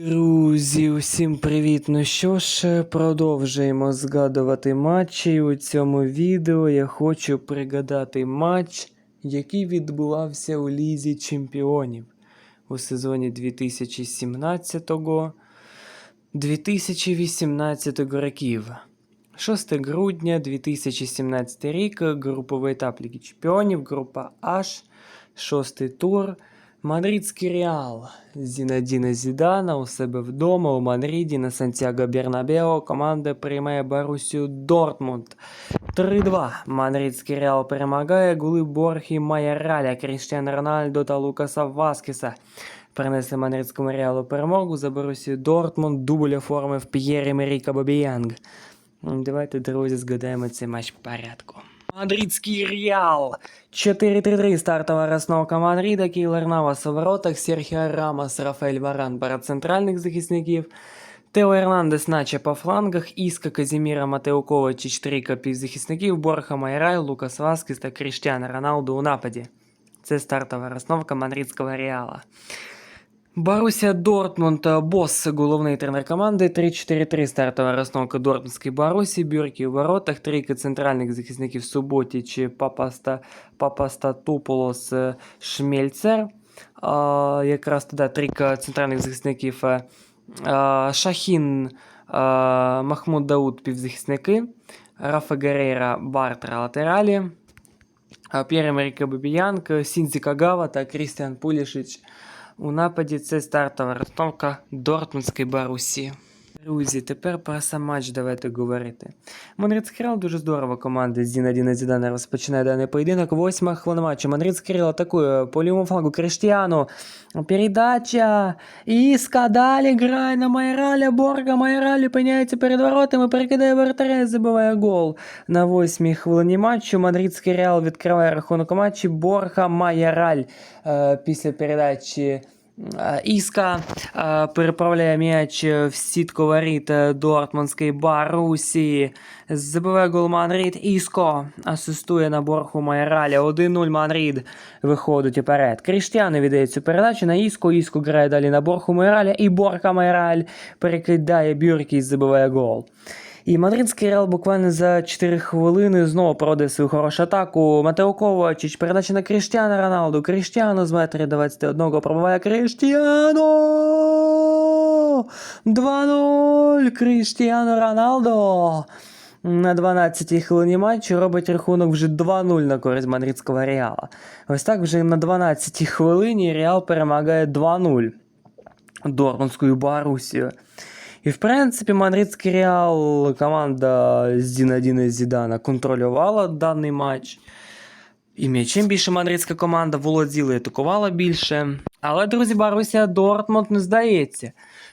Друзі, усім привіт! Ну що ж, продовжуємо згадувати матчі. У цьому відео я хочу пригадати матч, який відбувався у Лізі Чемпіонів у сезоні 2017-2018 років. 6 грудня 2017 рік, груповий етап Ліги Чемпіонів, група H, шостий тур. Мадридський Реал Зінадіна Зідана у себе вдома у Мадриді на Сантьяго Бернабео команда приймає Борусію Дортмунд. 3-2. Мадридський Реал перемагає голи Борхі Майораля, Кріштіану Рональдо та Лукаса Васкеса. Принесли Мадридському Реалу перемогу за Борусію Дортмунд. Дубль оформив П'єр Емеріка Бобіянг. Давайте, друзі, згадаємо цей матч по порядку. Мадридський Реал. 4-3-3 стартова розновка Мадрида, Кейлер Навас у воротах, Серхіо Рамос, Рафаель Варан пара центральних захисників, Тео Ернандес наче по флангах, Іска, Казіміра, Матео Ковачич, трійка півзахисників, Борха Майрай, Лукас Васкес та Кріштіану Роналду у нападі. Це стартова розновка Мадридського Реала. Боруся Дортмунд, е, бос, головний тренер команди. 3-4-3 стартова розновка Дортмундської Борусі, Бюркі у воротах, трійка центральних захисників Суботіч, Папаста, Папастатополос, е, Шмельцер. А, якраз туди трійка центральних захисників а, Шахін, а, Махмуд Дауд півзахисники, Рафа Герейра, Бартра латералі, П'єр Емеріка Бабіянк, Сінзі Кагава та Крістіан Пулішич у нападі це стартова розстановка Дортмундської Барусі. Друзі, тепер про сам матч давайте говорити. Мадридський Реал дуже здорово команда Зінадіна Зідана розпочинає даний поєдинок. Восьма хвилина матчу. Мадридський Реал атакує по лівому флангу Криштіану. Передача. Іска далі грає на Майраля. Борга. Майраль опиняється перед воротами, перекидає вратаря і забиває гол. На восьмій хвилині матчу Мадридський Реал відкриває рахунок матчі. Борга Майраль е, після передачі. Е, Іска е, переправляє м'яч в сітку воріт е, Дортмундської Барусі. Забиває гол Манрід. Іско асистує на борху Майраля. 1-0 Манрід виходить уперед. Кріштіани віддає цю передачу на Іско. Іско грає далі на борху Майраля. І Борха Майраль перекидає Бюркі і забиває гол. І мадридський Реал буквально за 4 хвилини знову проводить свою хорошу атаку. Матео Ковачич, передача на Кріштіану Роналду. Кріштіану з метрі 21 пробиває Кріштіану! 2-0! Кріштіану Роналдо! На 12-й хвилині матчу робить рахунок вже 2-0 на користь мадридського Реала. Ось так вже на 12-й хвилині Реал перемагає 2-0 Дортмундською Барусію. І в принципі, Мадридський Реал, команда Зінадіна Зідана контролювала даний матч. І м'ячем більше мадридська команда володіла і атакувала більше. Але, друзі, Баруся Дортмунд не здається.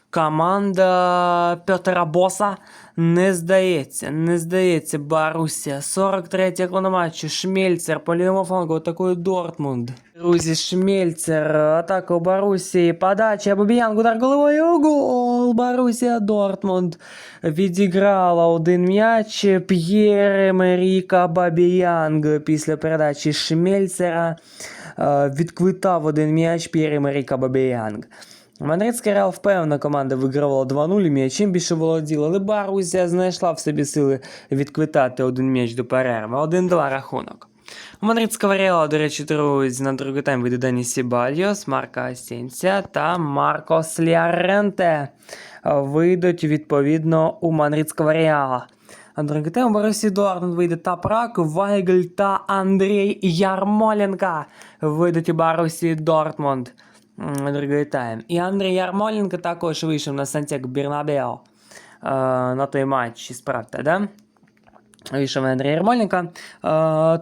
Команда Петра Боса не здається. Не здається, Баруся. 43 хвилина матчу. Шмельцер по лівому флангу атакує Дортмунд. Друзі, Шмельцер. Атака у Барусі. Подача. Бабіян. Удар головою. Гол. Барусія Дортмунд. Відіграла один м'яч. П'єр Емеріка Бабіянг після передачі Шмельцера. е, Відквитав один м'яч П'єр Емеріка Бабіянг. Мадридський Реал впевнена команда вигравала 2-0, і м'ячем більше володіла, але Баруся знайшла в собі сили відквитати один м'яч до перерви. 1-2 рахунок. Мадридського Реала, до речі, друзі, на другий тайм вийде Дані Сібальйос, Марко Асенсія та Марко Сляренте. Вийдуть відповідно у Мадридського Реала. А другий тайм у Борусі Дортмунд вийде Тапрак, Вайгль та Андрій Ярмоленко. Вийдуть у Борусі Дортмунд. Другий тайм. І Андрій Ярмоленко також вийшов на Сантьяго Бернабео е, на той матч, справді, да? Вийшов Андрій Ярмоленко.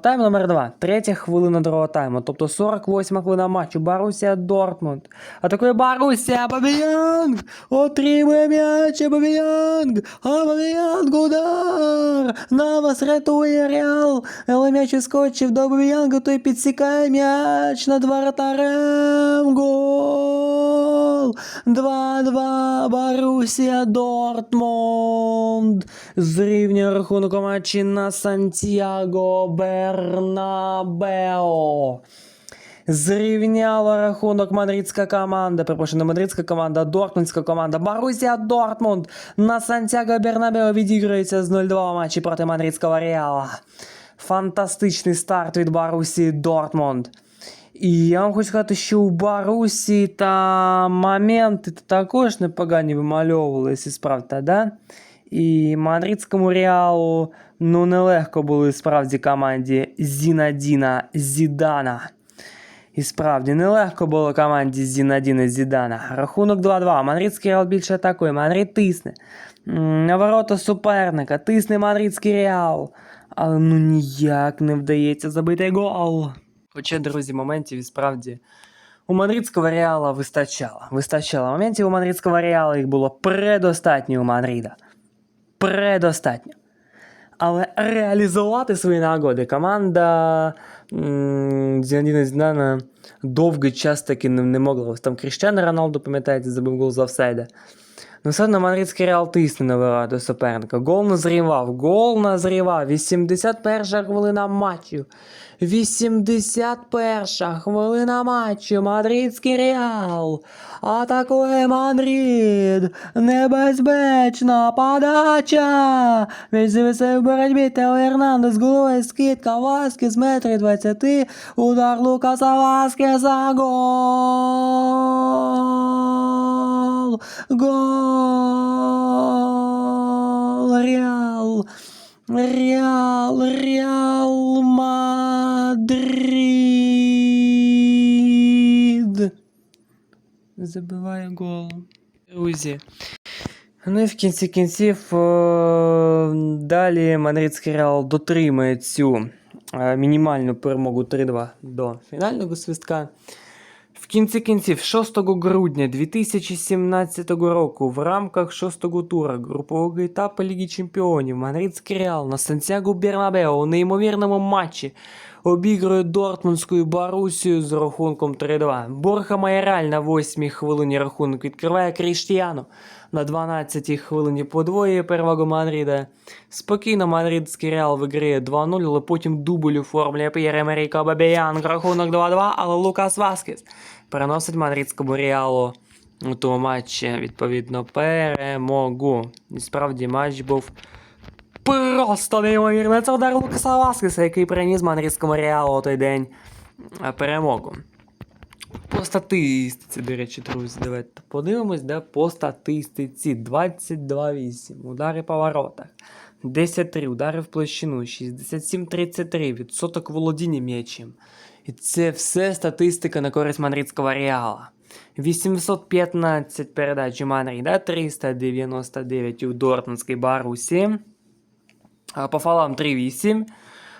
Тайм номер 2. Третя хвилина другого тайму. Тобто 48 хвилина матчу. Барусія Дортмунд. Атакує Барусія. Бабіянг! Отримує м'яч Бабіянг! А Бабіянг удар! Навас рятує Реал. Але м'яч іскочив до Бабіянга, той підсікає м'яч над воротарем. Гол! 2-2 Барусія Дортмунд. Зрівнює рахунок матчі на Сантьяго Бернабео. Зрівняла рахунок мадридська команда. Перепрошую, не мадридська команда, дортмундська команда. Борусія Дортмунд на Сантьяго Бернабео відіграється з 0-2 матчі проти мадридського Реала. Фантастичний старт від Борусії Дортмунд. І я вам хочу сказати, що у Барусі та моменти також непогані вимальовувалися, справді, да? І мадридському Реалу ну нелегко були справді команді Зінадіна Зідана. І справді нелегко було команді Зінадіна Зідана. Рахунок 2-2. Мадридський Реал більше атакує. Мадрид тисне. На ворота суперника. Тисне мадридський Реал. Але ну ніяк не вдається забити гол. Хоча, друзі, моментів і справді у мадридського Реала вистачало. Вистачало моментів у мадридського Реала їх було предостатньо у Мадрида. Предостатньо. Але реалізувати свої нагоди команда м, Зінедіна Зідана довгий час таки не, не могла. Там Кріштиану Роналду, пам'ятаєте, забив гол з офсайда. Ну, все одно мадридський Реал тисне на ворота суперника. Гол назрівав, гол назрівав. 81 хвилина матчу. 81 хвилина матчу. Мадридський Реал. Атакує Мадрид. Небезпечна подача. Зависає в боротьбі Тео Ернандес. Головою скидка. Васкес метрі 20. Удар Лукаса Васкеса. Гол. Гол. Реал. Реал, Реал Мадрид. Забиває гол. Друзі. Ну і в кінці кінців е, далі Мадридський Реал дотримує цю е, мінімальну перемогу 3-2 до фінального свистка. Кінці кінців 6 грудня 2017 року в рамках 6-го тура групового етапу Ліги Чемпіонів Мадридський Реал на Сантьяго Бернабео у неймовірному матчі обігрує Дортмундську Борусію з рахунком 3-2. Борха Майораль на 8-й хвилині рахунок відкриває Кріштіану. На 12-й хвилині подвоює перевагу Мадрида. Спокійно мадридський Реал виграє 2-0, але потім дубль оформлює П'єр Емеріко Бабіян. Рахунок 2-2, але Лукас Васкес переносить мадридському Реалу у тому матчі, відповідно, перемогу. І справді матч був просто неймовірний. Це удар Лукаса Васкеса, який приніс мадридському Реалу у той день е, перемогу. По статистиці, до речі, друзі, давайте подивимось, да, по статистиці 22-8, удари по воротах, 10-3, удари в площину, 67-33, відсоток володіння м'ячем. І це все статистика на користь мадридського Реала. 815 передач у Мадрида, 399 у Дортмундській Барусі. По фалам 3-8.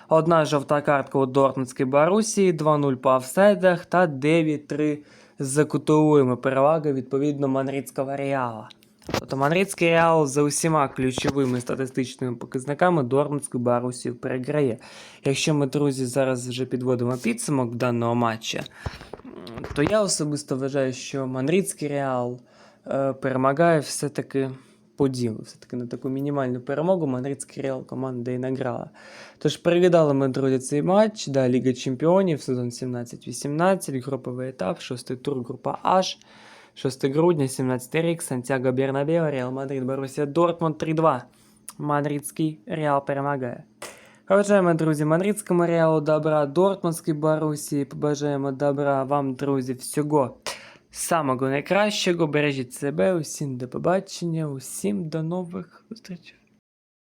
Одна жовта картка у Дортмундській Барусі, 2-0 по офсайдах та 9-3 за кутовими. Перевага відповідно Мадридського Реала. Тобто Мадридський Реал за усіма ключовими статистичними показниками Дортмундську Барусію переграє. Якщо ми, друзі, зараз вже підводимо підсумок даного матча, то я особисто вважаю, що Мадридський Реал е, перемагає все-таки по ділу. Все-таки на таку мінімальну перемогу Мадридський Реал команда і награла. Тож привітали ми, друзі, цей матч. Да, Ліга Чемпіонів, сезон 17-18, груповий етап, шостий тур, група H. 6 грудня, 17 рік, Сантьяго Бернабео, Реал Мадрид, Борусія Дортмунд 3-2. Мадридський Реал перемагає. Побажаємо, друзі, Мадридському Реалу добра, Дортмундській Борусі. Побажаємо добра вам, друзі, всього самого найкращого. Бережіть себе, усім до побачення, усім до нових зустрічей.